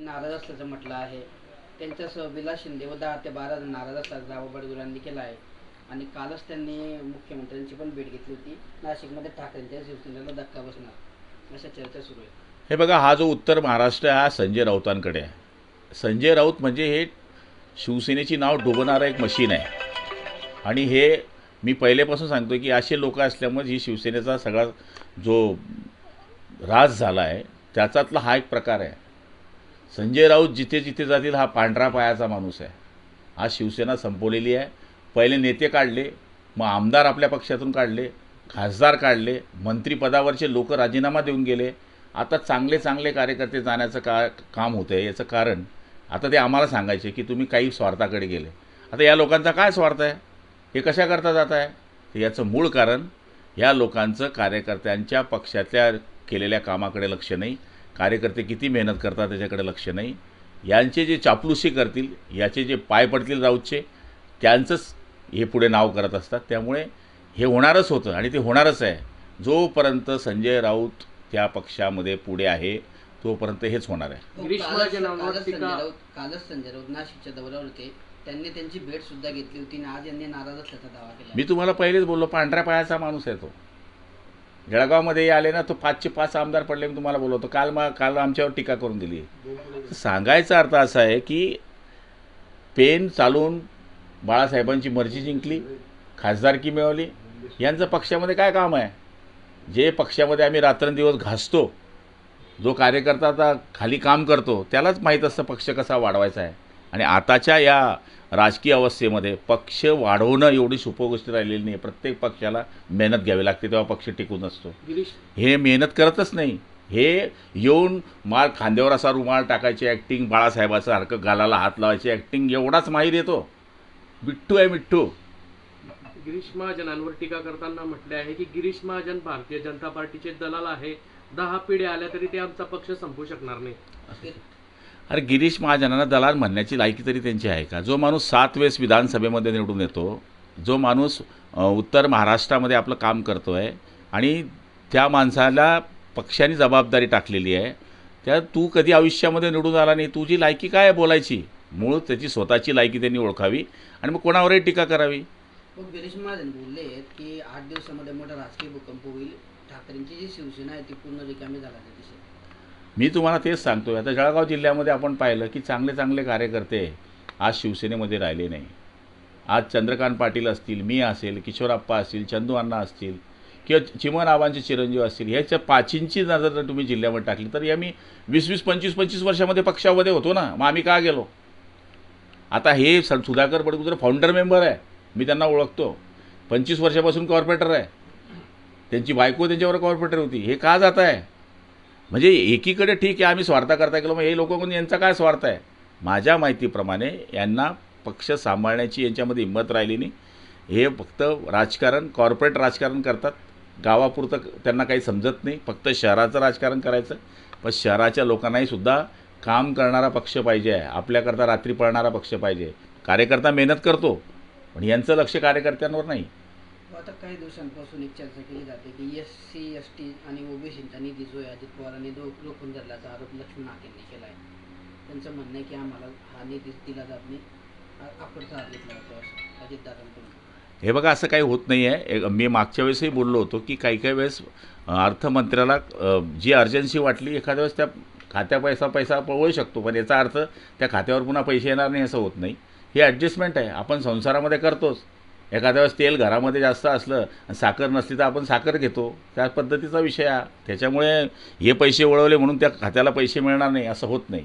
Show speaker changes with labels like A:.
A: नाराज असल्याचं म्हटलं आहे. त्यांच्यासह विलास शिंदे व दहा ते बारा जण नाराज असल्याचा दावा बडगुरांनी केला आहे. आणि कालच त्यांनी मुख्यमंत्र्यांची पण भेट घेतली होती. नाशिकमध्ये ठाकरेंच्या शिवसेनेला धक्का बसणार अशा चर्चा सुरू आहे.
B: हे बघा हा जो उत्तर महाराष्ट्र आहे हा संजय राऊतांकडे आहे. संजय राऊत म्हणजे हे शिवसेनेची नाव डुबवणारं एक मशीन आहे. आणि हे मी पहिलेपासून सांगतो की असे लोक असल्यामुळे ही शिवसेनेचा सगळा जो राज झाला आहे त्याच्यातला हा एक प्रकार आहे. संजय राऊत जिथे जिथे जातील हा पांढरा पायाचा माणूस आहे. आज शिवसेना संपवलेली आहे. पहिले नेते काढले मग आमदार आपल्या पक्षातून काढले खासदार काढले मंत्रिपदावरचे लोक राजीनामा देऊन गेले. आता चांगले चांगले कार्यकर्ते जाण्याचं का काम होतं आहे याचं कारण आता ते आम्हाला सांगायचे की तुम्ही काही स्वार्थाकडे गेले. आता या लोकांचा काय स्वार्थ आहे? हे कशाकरता जात आहे? तर याचं मूळ कारण या लोकांचं कार्यकर्त्यांच्या पक्षातल्या केलेल्या कामाकडे लक्ष नाही. कार्यकर्ते किती मेहनत करतात त्याच्याकडे लक्ष नाही. यांचे जे चापलुसी करतील याचे जे पाय पडतील राऊतचे त्यांचंच हे पुढे नाव करत असतात. त्यामुळे हे होणारच होतं आणि ते होणारच आहे. जोपर्यंत संजय राऊत त्या पक्षामध्ये पुढे आहे तोपर्यंत हेच होणार आहे.
A: हो, कालच- संजय राऊत कालच संजय राऊत नाशिकच्या दौऱ्यावर होते. त्यांनी त्यांची भेट सुद्धा घेतली होती आणि आज यांनी नाराज असल्याचा दावा केला
B: मी तुम्हाला पहिलेच बोललो पांढऱ्या पायाचा माणूस आहे तो. जळगावमध्ये आले ना तो पाचशे पाच आमदार पडले मी तुम्हाला बोलवतो. काल मग काल आमच्यावर टीका करून दिली. सांगायचा अर्थ असा आहे की पेन चालून बाळासाहेबांची मर्जी जिंकली खासदारकी मिळवली. यांचं पक्षामध्ये काय काम आहे? जे पक्षामध्ये आम्ही रात्रंदिवस घासतो जो कार्यकर्ता आता खाली काम करतो त्यालाच माहीत असतं पक्ष कसा वाढवायचा आहे. आणि आताच्या या राजकीय अवस्थेमध्ये पक्ष वाढवणं एवढी सोपं गोष्ट राहिलेली नाही प्रत्येक पक्षाला मेहनत घ्यावी लागते तेव्हा पक्ष टिकून असतो.
C: गिरीश?
B: हे मेहनत करतच नाही. हे येऊन माळ खांद्यावर असा रुमाल टाकायची ॲक्टिंग बाळासाहेबाचं सारखं गालाला हात लावायची ॲक्टिंग एवढाच माहीत येतो. मिठ्ठू आहे मिठ्ठू
C: गिरीश महाजनांवर टीका करताना म्हटले आहे की गिरीश महाजन भारतीय जनता पार्टीचे दलाल आहे. दहा पिढ्या आल्या तरी ते आमचा पक्ष संपू शकणार नाही.
B: अरे गिरीश महाजनांना दलाल म्हणण्याची लायकी तरी त्यांची आहे का? जो माणूस सात वेळेस विधानसभेमध्ये निवडून येतो जो माणूस उत्तर महाराष्ट्रामध्ये आपलं काम करतो आहे आणि त्या माणसाला पक्षाने जबाबदारी टाकलेली आहे त्या तू कधी आयुष्यामध्ये निवडून आला नाही? तुझी लायकी काय आहे बोलायची? मूळ त्याची स्वतःची लायकी त्यांनी ओळखावी आणि मग कोणावरही टीका करावी.
A: मग गिरीश महाजन बोलले आहेत की आठ दिवसामध्ये मोठा राजकीय भूकंप होईल. ठाकरेंची जी शिवसेना आहे ती पूर्ण रिकामी झाला दिसेल
B: मी तुम्हाला तेच सांगतोय. आता जळगाव जिल्ह्यामध्ये आपण पाहिलं की चांगले चांगले कार्यकर्ते आज शिवसेनेमध्ये राहिले नाही. आज चंद्रकांत पाटील असतील मी असेल किशोरप्पा असतील चंदू अण्णा असतील किंवा चिमन चिरंजीव असतील ह्याच्या पाचींची नजर जर तुम्ही जिल्ह्यामध्ये टाकली तर मी वीस वीस पंचवीस पंचवीस वर्षामध्ये पक्षामध्ये होतो ना मग आम्ही का गेलो? आता हे स सुधाकर बडगुजर फाउंडर मेंबर आहे. मी त्यांना ओळखतो. पंचवीस वर्षापासून कॉर्पोरेटर आहे. त्यांची बायको त्यांच्यावर कॉर्पोरेटर होती. हे का जात आहे म्हणजे एकीकडे ठीक आहे आम्ही स्वार्थाकरता केलं मग हे लोक कोण यांचा काय स्वार्थ आहे? माझ्या माहितीप्रमाणे यांना पक्ष सांभाळण्याची यांच्यामध्ये हिंमत राहिली नाही. हे फक्त राजकारण कॉर्पोरेट राजकारण करतात. गावापुरतं त्यांना काही समजत नाही. फक्त शहराचं राजकारण करायचं. पण शहराच्या लोकांनाही सुद्धा काम करणारा पक्ष पाहिजे आहे. आपल्याकरता रात्री पळणारा पक्ष पाहिजे. कार्यकर्ता मेहनत करतो. पण यांचं लक्ष कार्यकर्त्यांवर नाही.
A: हो, आता काही दिवसांपासून एक चर्चा केली जाते की एस सी एस टी आणि ओबीसीचा निधी जो आहे अजित पवारांनी दो रोखून धरल्याचा आरोप लक्ष्मण नाकेंनी केला आहे. त्यांचं म्हणणं आहे की आम्हाला हा निधी दिला जात नाही. आपणचा हात घेतला जातो असं? अजितदादांकडून
B: हे बघा असं काही होत नाही आहे मी मागच्या वेळेसही बोललो होतो की काही काही वेळेस अर्थमंत्र्याला जी अर्जन्सी वाटली एखाद्या वेळेस त्या खात्या पैसा पैसा पळवू शकतो. पण याचा अर्थ त्या खात्यावर पुन्हा पैसे येणार नाही असं होत नाही. हे ॲडजस्टमेंट आहे. आपण संसारामध्ये करतोच. एखाद्या वेळेस तेल घरामध्ये जास्त असलं आणि साखर नसली तर आपण साखर घेतो. त्या पद्धतीचा विषय आहे त्याच्यामुळे हे पैसे वळवले म्हणून त्या खात्याला पैसे मिळणार नाही असं होत नाही.